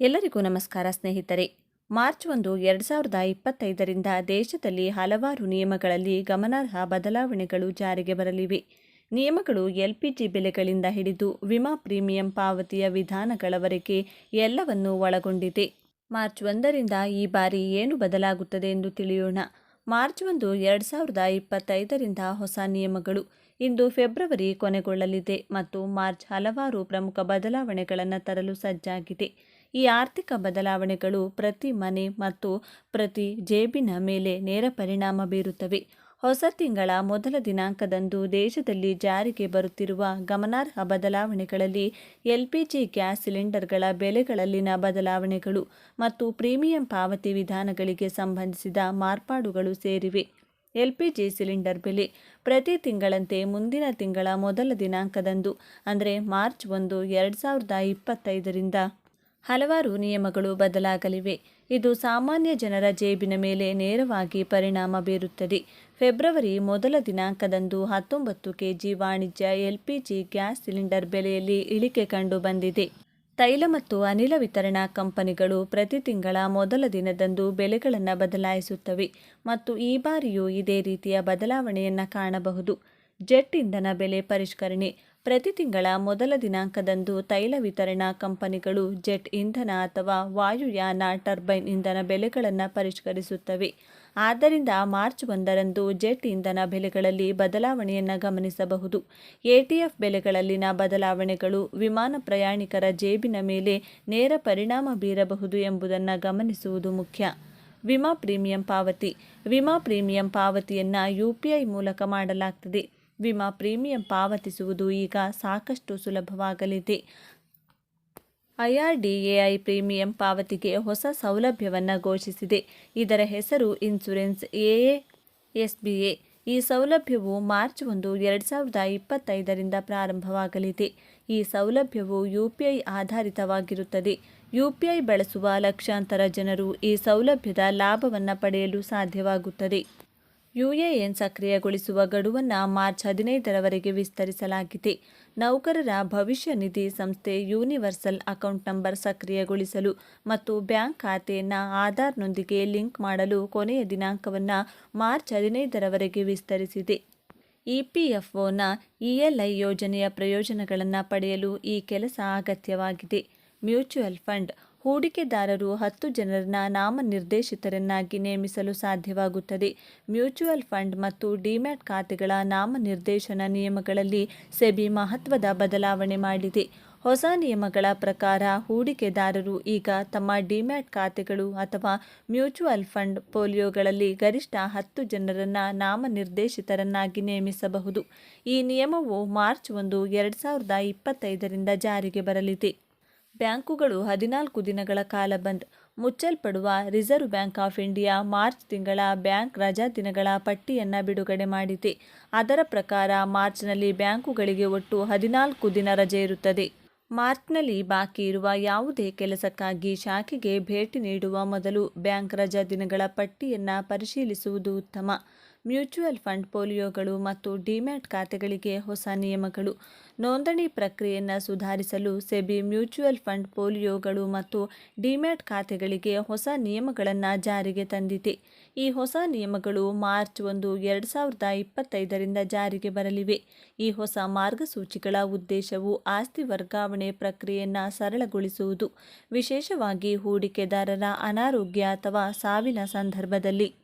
ಎಲ್ಲರಿಗೂ ನಮಸ್ಕಾರ ಸ್ನೇಹಿತರೆ. ಮಾರ್ಚ್ ಒಂದು, ಎರಡು ಸಾವಿರದ ಇಪ್ಪತ್ತೈದರಿಂದ ದೇಶದಲ್ಲಿ ಹಲವಾರು ನಿಯಮಗಳಲ್ಲಿ ಗಮನಾರ್ಹ ಬದಲಾವಣೆಗಳು ಜಾರಿಗೆ ಬರಲಿವೆ. ನಿಯಮಗಳು ಎಲ್ಪಿಜಿ ಬೆಲೆಗಳಿಂದ ಹಿಡಿದು ವಿಮಾ ಪ್ರೀಮಿಯಂ ಪಾವತಿಯ ವಿಧಾನಗಳವರೆಗೆ ಎಲ್ಲವನ್ನೂ ಒಳಗೊಂಡಿದೆ. ಮಾರ್ಚ್ ಒಂದರಿಂದ ಈ ಬಾರಿ ಏನು ಬದಲಾಗುತ್ತದೆ ಎಂದು ತಿಳಿಯೋಣ. ಮಾರ್ಚ್ ಒಂದು, ಎರಡು ಸಾವಿರದ ಇಪ್ಪತ್ತೈದರಿಂದ ಹೊಸ ನಿಯಮಗಳು. ಇಂದು ಫೆಬ್ರವರಿ ಕೊನೆಗೊಳ್ಳಲಿದೆ ಮತ್ತು ಮಾರ್ಚ್ ಹಲವಾರು ಪ್ರಮುಖ ಬದಲಾವಣೆಗಳನ್ನು ತರಲು ಸಜ್ಜಾಗಿದೆ. ಈ ಆರ್ಥಿಕ ಬದಲಾವಣೆಗಳು ಪ್ರತಿ ಮನೆ ಮತ್ತು ಪ್ರತಿ ಜೇಬಿನ ಮೇಲೆ ನೇರ ಪರಿಣಾಮ ಬೀರುತ್ತವೆ. ಹೊಸ ತಿಂಗಳ ಮೊದಲ ದಿನಾಂಕದಂದು ದೇಶದಲ್ಲಿ ಜಾರಿಗೆ ಬರುತ್ತಿರುವ ಗಮನಾರ್ಹ ಬದಲಾವಣೆಗಳಲ್ಲಿ ಎಲ್ಪಿಜಿ ಗ್ಯಾಸ್ ಸಿಲಿಂಡರ್ಗಳ ಬೆಲೆಗಳಲ್ಲಿನ ಬದಲಾವಣೆಗಳು ಮತ್ತು ಪ್ರೀಮಿಯಂ ಪಾವತಿ ವಿಧಾನಗಳಿಗೆ ಸಂಬಂಧಿಸಿದ ಮಾರ್ಪಾಡುಗಳು ಸೇರಿವೆ. ಎಲ್ಪಿಜಿ ಸಿಲಿಂಡರ್ ಬೆಲೆ ಪ್ರತಿ ತಿಂಗಳಂತೆ ಮುಂದಿನ ತಿಂಗಳ ಮೊದಲ ದಿನಾಂಕದಂದು, ಅಂದರೆ ಮಾರ್ಚ್ ಒಂದು, ಎರಡು ಸಾವಿರದ ಇಪ್ಪತ್ತೈದರಿಂದ ಹಲವಾರು ನಿಯಮಗಳು ಬದಲಾಗಲಿವೆ. ಇದು ಸಾಮಾನ್ಯ ಜನರ ಜೇಬಿನ ಮೇಲೆ ನೇರವಾಗಿ ಪರಿಣಾಮ ಬೀರುತ್ತದೆ. ಫೆಬ್ರವರಿ ಮೊದಲ ದಿನಾಂಕದಂದು ಹತ್ತೊಂಬತ್ತು ಕೆಜಿ ವಾಣಿಜ್ಯ ಎಲ್ಪಿಜಿ ಗ್ಯಾಸ್ ಸಿಲಿಂಡರ್ ಬೆಲೆಯಲ್ಲಿ ಇಳಿಕೆ ಕಂಡು ಬಂದಿದೆ. ತೈಲ ಮತ್ತು ಅನಿಲ ವಿತರಣಾ ಕಂಪನಿಗಳು ಪ್ರತಿ ತಿಂಗಳ ಮೊದಲ ದಿನದಂದು ಬೆಲೆಗಳನ್ನು ಬದಲಾಯಿಸುತ್ತವೆ ಮತ್ತು ಈ ಬಾರಿಯೂ ಇದೇ ರೀತಿಯ ಬದಲಾವಣೆಯನ್ನು ಕಾಣಬಹುದು. ಜೆಟ್ ಇಂಧನ ಬೆಲೆ ಪರಿಷ್ಕರಣೆ ಪ್ರತಿ ತಿಂಗಳ ಮೊದಲ ದಿನಾಂಕದಂದು ತೈಲ ವಿತರಣಾ ಕಂಪನಿಗಳು ಜೆಟ್ ಇಂಧನ ಅಥವಾ ವಾಯುಯಾನ ಟರ್ಬೈನ್ ಇಂಧನ ಬೆಲೆಗಳನ್ನು ಪರಿಷ್ಕರಿಸುತ್ತವೆ. ಆದ್ದರಿಂದ ಮಾರ್ಚ್ ಒಂದರಂದು ಜೆಟ್ ಇಂಧನ ಬೆಲೆಗಳಲ್ಲಿ ಬದಲಾವಣೆಯನ್ನು ಗಮನಿಸಬಹುದು. ಎಟಿಎಫ್ ಬೆಲೆಗಳಲ್ಲಿನ ಬದಲಾವಣೆಗಳು ವಿಮಾನ ಪ್ರಯಾಣಿಕರ ಜೇಬಿನ ಮೇಲೆ ನೇರ ಪರಿಣಾಮ ಬೀರಬಹುದು ಎಂಬುದನ್ನು ಗಮನಿಸುವುದು ಮುಖ್ಯ. ವಿಮಾ ಪ್ರೀಮಿಯಂ ಪಾವತಿ. ವಿಮಾ ಪ್ರೀಮಿಯಂ ಪಾವತಿಯನ್ನು ಯು ಮೂಲಕ ಮಾಡಲಾಗ್ತದೆ. ವಿಮಾ ಪ್ರೀಮಿಯಂ ಪಾವತಿಸುವುದು ಈಗ ಸಾಕಷ್ಟು ಸುಲಭವಾಗಲಿದೆ. ಐಆರ್ಡಿಎಐ ಪ್ರೀಮಿಯಂ ಪಾವತಿಗೆ ಹೊಸ ಸೌಲಭ್ಯವನ್ನು ಘೋಷಿಸಿದೆ. ಇದರ ಹೆಸರು ಇನ್ಸುರೆನ್ಸ್ ಎಎ ಎಸ್ಬಿಎ ಈ ಸೌಲಭ್ಯವು ಮಾರ್ಚ್ ಒಂದು, ಎರಡು ಸಾವಿರದ ಇಪ್ಪತ್ತೈದರಿಂದ ಪ್ರಾರಂಭವಾಗಲಿದೆ. ಈ ಸೌಲಭ್ಯವು ಯು ಪಿ ಐ ಆಧಾರಿತವಾಗಿರುತ್ತದೆ. ಯು ಪಿ ಐ ಬಳಸುವ ಲಕ್ಷಾಂತರ ಜನರು ಈ ಸೌಲಭ್ಯದ ಲಾಭವನ್ನು ಪಡೆಯಲು ಸಾಧ್ಯವಾಗುತ್ತದೆ. ಯುಎಎನ್ ಸಕ್ರಿಯಗೊಳಿಸುವ ಗಡುವನ್ನು ಮಾರ್ಚ್ ಹದಿನೈದರವರೆಗೆ ವಿಸ್ತರಿಸಲಾಗಿದೆ. ನೌಕರರ ಭವಿಷ್ಯ ನಿಧಿ ಸಂಸ್ಥೆ ಯೂನಿವರ್ಸಲ್ ಅಕೌಂಟ್ ನಂಬರ್ ಸಕ್ರಿಯಗೊಳಿಸಲು ಮತ್ತು ಬ್ಯಾಂಕ್ ಖಾತೆಯನ್ನು ಆಧಾರ್ನೊಂದಿಗೆ ಲಿಂಕ್ ಮಾಡಲು ಕೊನೆಯ ದಿನಾಂಕವನ್ನು ಮಾರ್ಚ್ ಹದಿನೈದರವರೆಗೆ ವಿಸ್ತರಿಸಿದೆ. ಇಪಿಎಫ್ಒನ ಇಎಲ್ಐ ಯೋಜನೆಯ ಪ್ರಯೋಜನಗಳನ್ನು ಪಡೆಯಲು ಈ ಕೆಲಸ ಅಗತ್ಯವಾಗಿದೆ. ಮ್ಯೂಚುವಲ್ ಫಂಡ್ ಹೂಡಿಕೆದಾರರು ಹತ್ತು ಜನರನ್ನ ನಾಮನಿರ್ದೇಶಿತರನ್ನಾಗಿ ನೇಮಿಸಲು ಸಾಧ್ಯವಾಗುತ್ತದೆ. ಮ್ಯೂಚುವಲ್ ಫಂಡ್ ಮತ್ತು ಡಿಮ್ಯಾಟ್ ಖಾತೆಗಳ ನಾಮನಿರ್ದೇಶನ ನಿಯಮಗಳಲ್ಲಿ ಸೆಬಿ ಮಹತ್ವದ ಬದಲಾವಣೆ ಮಾಡಿದೆ. ಹೊಸ ನಿಯಮಗಳ ಪ್ರಕಾರ ಹೂಡಿಕೆದಾರರು ಈಗ ತಮ್ಮ ಡಿಮ್ಯಾಟ್ ಖಾತೆಗಳು ಅಥವಾ ಮ್ಯೂಚುವಲ್ ಫಂಡ್ ಪೋಲಿಯೋಗಳಲ್ಲಿ ಗರಿಷ್ಠ ಹತ್ತು ಜನರನ್ನ ನಾಮನಿರ್ದೇಶಿತರನ್ನಾಗಿ ನೇಮಿಸಬಹುದು. ಈ ನಿಯಮವು ಮಾರ್ಚ್ ಒಂದು, ಎರಡು ಸಾವಿರದ ಇಪ್ಪತ್ತೈದರಿಂದ ಜಾರಿಗೆ ಬರಲಿದೆ. ಬ್ಯಾಂಕುಗಳು ಹದಿನಾಲ್ಕು ದಿನಗಳ ಕಾಲ ಬಂದ್. ಮುಚ್ಚಲ್ಪಡುವ Reserve Bank of India March ತಿಂಗಳ ಬ್ಯಾಂಕ್ ರಜಾ ದಿನಗಳ ಪಟ್ಟಿಯನ್ನು ಬಿಡುಗಡೆ ಮಾಡಿದೆ. ಅದರ ಪ್ರಕಾರ ಮಾರ್ಚ್ನಲ್ಲಿ ಬ್ಯಾಂಕುಗಳಿಗೆ ಒಟ್ಟು ಹದಿನಾಲ್ಕು ದಿನ ರಜೆ ಇರುತ್ತದೆ. ಮಾರ್ಚ್ನಲ್ಲಿ ಬಾಕಿ ಇರುವ ಯಾವುದೇ ಕೆಲಸಕ್ಕಾಗಿ ಶಾಖೆಗೆ ಭೇಟಿ ನೀಡುವ ಮೊದಲು ಬ್ಯಾಂಕ್ ರಜಾ ದಿನಗಳ ಪಟ್ಟಿಯನ್ನು ಪರಿಶೀಲಿಸುವುದು ಉತ್ತಮ. ಮ್ಯೂಚುವಲ್ ಫಂಡ್ ಪೋಲಿಯೋಗಳು ಮತ್ತು ಡಿಮ್ಯಾಟ್ ಖಾತೆಗಳಿಗೆ ಹೊಸ ನಿಯಮಗಳು. ನೋಂದಣಿ ಪ್ರಕ್ರಿಯೆಯನ್ನು ಸುಧಾರಿಸಲು ಸೆಬಿ ಮ್ಯೂಚುವಲ್ ಫಂಡ್ ಪೋಲಿಯೋಗಳು ಮತ್ತು ಡಿಮ್ಯಾಟ್ ಖಾತೆಗಳಿಗೆ ಹೊಸ ನಿಯಮಗಳನ್ನು ಜಾರಿಗೆ ತಂದಿದೆ. ಈ ಹೊಸ ನಿಯಮಗಳು ಮಾರ್ಚ್ ಒಂದು, ಎರಡು ಸಾವಿರದ ಇಪ್ಪತ್ತೈದರಿಂದ ಜಾರಿಗೆ ಬರಲಿವೆ. ಈ ಹೊಸ ಮಾರ್ಗಸೂಚಿಗಳ ಉದ್ದೇಶವು ಆಸ್ತಿ ವರ್ಗಾವಣೆ ಪ್ರಕ್ರಿಯೆಯನ್ನು ಸರಳಗೊಳಿಸುವುದು. ವಿಶೇಷವಾಗಿ ಹೂಡಿಕೆದಾರರ ಅನಾರೋಗ್ಯ ಅಥವಾ ಸಾವಿನ ಸಂದರ್ಭದಲ್ಲಿ.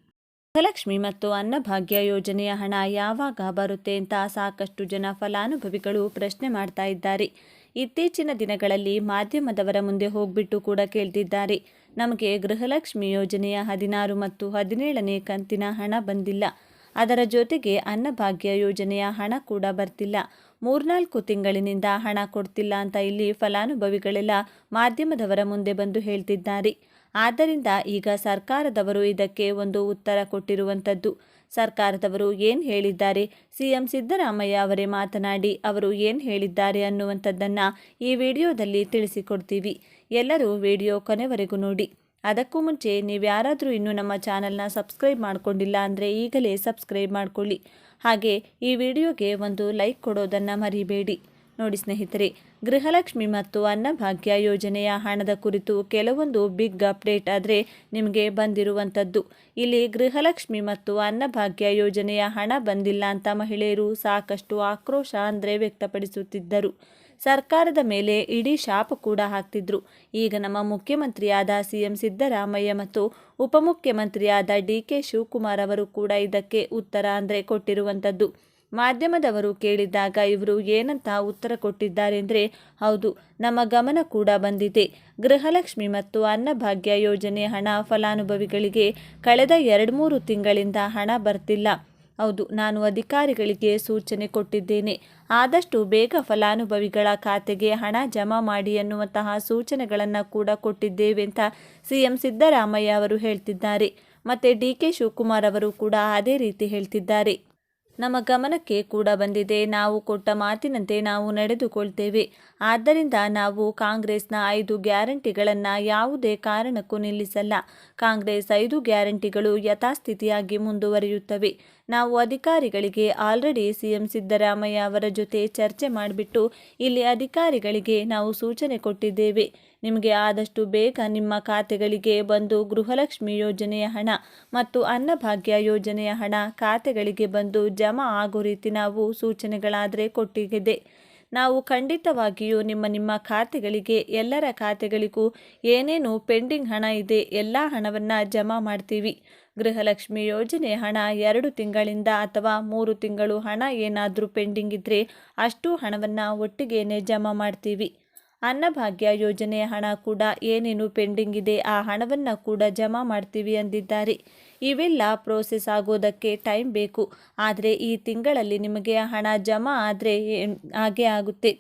ಗೃಹಲಕ್ಷ್ಮಿ ಮತ್ತು ಅನ್ನಭಾಗ್ಯ ಯೋಜನೆಯ ಹಣ ಯಾವಾಗ ಬರುತ್ತೆ ಅಂತ ಸಾಕಷ್ಟು ಜನ ಫಲಾನುಭವಿಗಳು ಪ್ರಶ್ನೆ ಮಾಡ್ತಾ ಇದ್ದಾರೆ. ಇತ್ತೀಚಿನ ದಿನಗಳಲ್ಲಿ ಮಾಧ್ಯಮದವರ ಮುಂದೆ ಹೋಗ್ಬಿಟ್ಟು ಕೂಡ ಕೇಳ್ತಿದ್ದಾರೆ. ನಮಗೆ ಗೃಹಲಕ್ಷ್ಮಿ ಯೋಜನೆಯ ಹದಿನಾರು ಮತ್ತು ಹದಿನೇಳನೇ ಕಂತಿನ ಹಣ ಬಂದಿಲ್ಲ. ಅದರ ಜೊತೆಗೆ ಅನ್ನಭಾಗ್ಯ ಯೋಜನೆಯ ಹಣ ಕೂಡ ಬರ್ತಿಲ್ಲ. ಮೂರ್ನಾಲ್ಕು ತಿಂಗಳಿನಿಂದ ಹಣ ಕೊಡ್ತಿಲ್ಲ ಅಂತ ಇಲ್ಲಿ ಫಲಾನುಭವಿಗಳೆಲ್ಲ ಮಾಧ್ಯಮದವರ ಮುಂದೆ ಬಂದು ಹೇಳ್ತಿದ್ದಾರೆ. ಆದ್ದರಿಂದ ಈಗ ಸರ್ಕಾರದವರು ಇದಕ್ಕೆ ಒಂದು ಉತ್ತರ ಕೊಟ್ಟಿರುವಂಥದ್ದು. ಸರ್ಕಾರದವರು ಏನು ಹೇಳಿದ್ದಾರೆ? ಸಿಎಂ ಸಿದ್ದರಾಮಯ್ಯ ಅವರೇ ಮಾತನಾಡಿ ಅವರು ಏನು ಹೇಳಿದ್ದಾರೆ ಅನ್ನುವಂಥದ್ದನ್ನು ಈ ವಿಡಿಯೋದಲ್ಲಿ ತಿಳಿಸಿಕೊಡ್ತೀವಿ. ಎಲ್ಲರೂ ವಿಡಿಯೋ ಕೊನೆವರೆಗೂ ನೋಡಿ. ಅದಕ್ಕೂ ಮುಂಚೆ ನೀವು ಯಾರಾದರೂ ಇನ್ನೂ ನಮ್ಮ ಚಾನಲ್ನ ಸಬ್ಸ್ಕ್ರೈಬ್ ಮಾಡಿಕೊಂಡಿಲ್ಲ ಅಂದರೆ ಈಗಲೇ ಸಬ್ಸ್ಕ್ರೈಬ್ ಮಾಡಿಕೊಳ್ಳಿ. ಹಾಗೆ ಈ ವಿಡಿಯೋಗೆ ಒಂದು ಲೈಕ್ ಕೊಡೋದನ್ನು ಮರಿಬೇಡಿ. ನೋಡಿ ಸ್ನೇಹಿತರೆ, ಗೃಹಲಕ್ಷ್ಮಿ ಮತ್ತು ಅನ್ನಭಾಗ್ಯ ಯೋಜನೆಯ ಹಣದ ಕುರಿತು ಕೆಲವೊಂದು ಬಿಗ್ ಅಪ್ಡೇಟ್ ಆದರೆ ನಿಮಗೆ ಬಂದಿರುವಂಥದ್ದು. ಇಲ್ಲಿ ಗೃಹಲಕ್ಷ್ಮಿ ಮತ್ತು ಅನ್ನಭಾಗ್ಯ ಯೋಜನೆಯ ಹಣ ಬಂದಿಲ್ಲ ಅಂತ ಮಹಿಳೆಯರು ಸಾಕಷ್ಟು ಆಕ್ರೋಶ ಅಂದರೆ ವ್ಯಕ್ತಪಡಿಸುತ್ತಿದ್ದರು. ಸರ್ಕಾರದ ಮೇಲೆ ಇಡೀ ಶಾಪ ಕೂಡ ಹಾಕ್ತಿದ್ರು. ಈಗ ನಮ್ಮ ಮುಖ್ಯಮಂತ್ರಿಯಾದ ಸಿ ಎಂ ಸಿದ್ದರಾಮಯ್ಯ ಮತ್ತು ಉಪಮುಖ್ಯಮಂತ್ರಿಯಾದ ಡಿ ಕೆ ಶಿವಕುಮಾರ್ ಅವರು ಕೂಡ ಇದಕ್ಕೆ ಉತ್ತರ ಅಂದರೆ ಕೊಟ್ಟಿರುವಂಥದ್ದು. ಮಾಧ್ಯಮದವರು ಕೇಳಿದಾಗ ಇವರು ಏನಂತ ಉತ್ತರ ಕೊಟ್ಟಿದ್ದಾರೆಂದರೆ, ಹೌದು, ನಮ್ಮ ಗಮನ ಕೂಡ ಬಂದಿದೆ. ಗೃಹಲಕ್ಷ್ಮಿ ಮತ್ತು ಅನ್ನಭಾಗ್ಯ ಯೋಜನೆ ಹಣ ಫಲಾನುಭವಿಗಳಿಗೆ ಕಳೆದ ಎರಡು ಮೂರು ತಿಂಗಳಿಂದ ಹಣ ಬರ್ತಿಲ್ಲ. ಹೌದು, ನಾನು ಅಧಿಕಾರಿಗಳಿಗೆ ಸೂಚನೆ ಕೊಟ್ಟಿದ್ದೇನೆ. ಆದಷ್ಟು ಬೇಗ ಫಲಾನುಭವಿಗಳ ಖಾತೆಗೆ ಹಣ ಜಮಾ ಮಾಡಿ ಎನ್ನುವಂತಹ ಸೂಚನೆಗಳನ್ನು ಕೂಡ ಕೊಟ್ಟಿದ್ದೇವೆ ಅಂತ ಸಿಎಂ ಸಿದ್ದರಾಮಯ್ಯ ಅವರು ಹೇಳ್ತಿದ್ದಾರೆ. ಮತ್ತು ಡಿ ಕೆ ಶಿವಕುಮಾರ್ ಅವರು ಕೂಡ ಅದೇ ರೀತಿ ಹೇಳ್ತಿದ್ದಾರೆ. ನಮ್ಮ ಗಮನಕ್ಕೆ ಕೂಡ ಬಂದಿದೆ. ನಾವು ಕೊಟ್ಟ ಮಾತಿನಂತೆ ನಾವು ನಡೆದುಕೊಳ್ತೇವೆ. ಆದ್ದರಿಂದ ನಾವು ಕಾಂಗ್ರೆಸ್ನ ಐದು ಗ್ಯಾರಂಟಿಗಳನ್ನು ಯಾವುದೇ ಕಾರಣಕ್ಕೂ ನಿಲ್ಲಿಸಲ್ಲ. ಕಾಂಗ್ರೆಸ್ ಐದು ಗ್ಯಾರಂಟಿಗಳು ಯಥಾಸ್ಥಿತಿಯಾಗಿ ಮುಂದುವರಿಯುತ್ತವೆ. ನಾವು ಅಧಿಕಾರಿಗಳಿಗೆ ಆಲ್ರೆಡಿ ಸಿಎಂ ಸಿದ್ದರಾಮಯ್ಯ ಅವರ ಜೊತೆ ಚರ್ಚೆ ಮಾಡಿಬಿಟ್ಟು ಇಲ್ಲಿ ಅಧಿಕಾರಿಗಳಿಗೆ ನಾವು ಸೂಚನೆ ಕೊಟ್ಟಿದ್ದೇವೆ. ನಿಮಗೆ ಆದಷ್ಟು ಬೇಗ ನಿಮ್ಮ ಖಾತೆಗಳಿಗೆ ಬಂದು ಗೃಹಲಕ್ಷ್ಮಿ ಯೋಜನೆಯ ಹಣ ಮತ್ತು ಅನ್ನಭಾಗ್ಯ ಯೋಜನೆಯ ಹಣ ಖಾತೆಗಳಿಗೆ ಬಂದು ಜಮಾ ಆಗೋ ರೀತಿ ನಾವು ಸೂಚನೆಗಳಾದರೆ ಕೊಟ್ಟಿದೆ ನಾವು ಖಂಡಿತವಾಗಿಯೂ ನಿಮ್ಮ ನಿಮ್ಮ ಖಾತೆಗಳಿಗೆ, ಎಲ್ಲರ ಖಾತೆಗಳಿಗೂ ಏನೇನು ಪೆಂಡಿಂಗ್ ಹಣ ಇದೆ ಎಲ್ಲ ಹಣವನ್ನು ಜಮಾ ಮಾಡ್ತೀವಿ. ಗೃಹಲಕ್ಷ್ಮಿ ಯೋಜನೆ ಹಣ ಎರಡು ತಿಂಗಳಿಂದ ಅಥವಾ ಮೂರು ತಿಂಗಳು ಹಣ ಏನಾದರೂ ಪೆಂಡಿಂಗ್ ಇದ್ದರೆ ಅಷ್ಟು ಹಣವನ್ನು ಒಟ್ಟಿಗೆ ಜಮಾ ಮಾಡ್ತೀವಿ. ಅನ್ನಭಾಗ್ಯ ಯೋಜನೆಯ ಹಣ ಕೂಡ ಏನೇನು ಪೆಂಡಿಂಗ್ ಇದೆ ಆ ಹಣವನ್ನು ಕೂಡ ಜಮಾ ಮಾಡ್ತೀವಿ ಅಂದಿದ್ದಾರೆ. ಇವೆಲ್ಲ ಪ್ರೋಸೆಸ್ ಆಗೋದಕ್ಕೆ ಟೈಮ್ ಬೇಕು. ಆದರೆ ಈ ತಿಂಗಳಲ್ಲಿ ನಿಮಗೆ ಹಣ ಜಮಾ ಆದರೆ ಹಾಗೆ ಆಗುತ್ತೆ.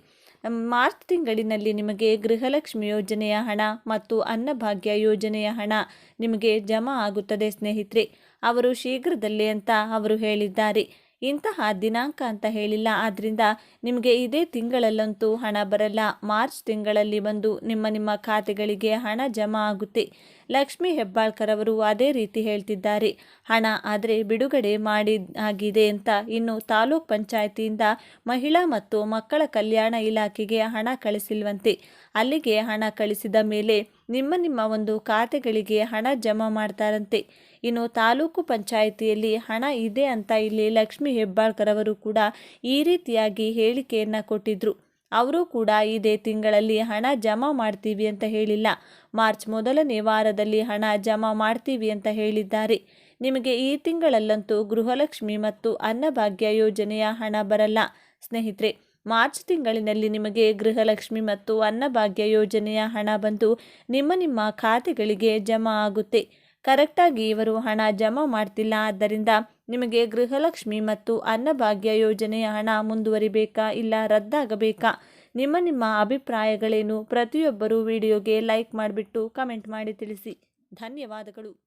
ಮಾರ್ಚ್ ತಿಂಗಳಿನಲ್ಲಿ ನಿಮಗೆ ಗೃಹಲಕ್ಷ್ಮಿ ಯೋಜನೆಯ ಹಣ ಮತ್ತು ಅನ್ನಭಾಗ್ಯ ಯೋಜನೆಯ ಹಣ ನಿಮಗೆ ಜಮಾ ಆಗುತ್ತದೆ ಸ್ನೇಹಿತರೆ. ಅವರು ಶೀಘ್ರದಲ್ಲೇ ಅಂತ ಅವರು ಹೇಳಿದ್ದಾರೆ. ಇಂತಹ ದಿನಾಂಕ ಅಂತ ಹೇಳಿಲ್ಲ. ಆದ್ದರಿಂದ ನಿಮಗೆ ಇದೇ ತಿಂಗಳಲ್ಲಂತೂ ಹಣ ಬರಲ್ಲ. ಮಾರ್ಚ್ ತಿಂಗಳಲ್ಲಿ ಬಂದು ನಿಮ್ಮ ನಿಮ್ಮ ಖಾತೆಗಳಿಗೆ ಹಣ ಜಮಾ ಆಗುತ್ತೆ. ಲಕ್ಷ್ಮಿ ಹೆಬ್ಬಾಳ್ಕರ್ ಅವರು ಅದೇ ರೀತಿ ಹೇಳ್ತಿದ್ದಾರೆ. ಹಣ ಆದರೆ ಬಿಡುಗಡೆ ಮಾಡಿ ಆಗಿದೆ ಅಂತ ಇನ್ನು ತಾಲೂಕ್ ಪಂಚಾಯತಿಯಿಂದ ಮಹಿಳಾ ಮತ್ತು ಮಕ್ಕಳ ಕಲ್ಯಾಣ ಇಲಾಖೆಗೆ ಹಣ ಕಳಿಸಿಲ್ವಂತೆ. ಅಲ್ಲಿಗೆ ಹಣ ಕಳಿಸಿದ ಮೇಲೆ ನಿಮ್ಮ ನಿಮ್ಮ ಒಂದು ಖಾತೆಗಳಿಗೆ ಹಣ ಜಮಾ ಮಾಡ್ತಾರಂತೆ. ಇನ್ನು ತಾಲೂಕು ಪಂಚಾಯಿತಿಯಲ್ಲಿ ಹಣ ಇದೆ ಅಂತ ಇಲ್ಲಿ ಲಕ್ಷ್ಮೀ ಹೆಬ್ಬಾಳ್ಕರ್ ಅವರು ಕೂಡ ಈ ರೀತಿಯಾಗಿ ಹೇಳಿಕೆಯನ್ನು ಕೊಟ್ಟಿದ್ರು. ಅವರು ಕೂಡ ಇದೇ ತಿಂಗಳಲ್ಲಿ ಹಣ ಜಮಾ ಮಾಡ್ತೀವಿ ಅಂತ ಹೇಳಿಲ್ಲ. ಮಾರ್ಚ್ ಮೊದಲನೇ ವಾರದಲ್ಲಿ ಹಣ ಜಮಾ ಮಾಡ್ತೀವಿ ಅಂತ ಹೇಳಿದ್ದಾರೆ. ನಿಮಗೆ ಈ ತಿಂಗಳಲ್ಲಂತೂ ಗೃಹಲಕ್ಷ್ಮಿ ಮತ್ತು ಅನ್ನಭಾಗ್ಯ ಯೋಜನೆಯ ಹಣ ಬರಲ್ಲ. ಸ್ನೇಹಿತರೆ ಮಾರ್ಚ್ ತಿಂಗಳಿನಲ್ಲಿ ನಿಮಗೆ ಗೃಹಲಕ್ಷ್ಮಿ ಮತ್ತು ಅನ್ನಭಾಗ್ಯ ಯೋಜನೆಯ ಹಣ ಬಂದು ನಿಮ್ಮ ನಿಮ್ಮ ಖಾತೆಗಳಿಗೆ ಜಮಾ ಆಗುತ್ತೆ. ಕರೆಕ್ಟಾಗಿ ಇವರು ಹಣ ಜಮಾ ಮಾಡ್ತಿಲ್ಲ, ಆದ್ದರಿಂದ ನಿಮಗೆ ಗೃಹಲಕ್ಷ್ಮಿ ಮತ್ತು ಅನ್ನಭಾಗ್ಯ ಯೋಜನೆಯ ಹಣ ಮುಂದುವರಿಬೇಕಾ ಇಲ್ಲ ರದ್ದಾಗಬೇಕಾ? ನಿಮ್ಮ ನಿಮ್ಮ ಅಭಿಪ್ರಾಯಗಳೇನು? ಪ್ರತಿಯೊಬ್ಬರೂ ವಿಡಿಯೋಗೆ ಲೈಕ್ ಮಾಡಿಬಿಟ್ಟು ಕಮೆಂಟ್ ಮಾಡಿ ತಿಳಿಸಿ. ಧನ್ಯವಾದಗಳು.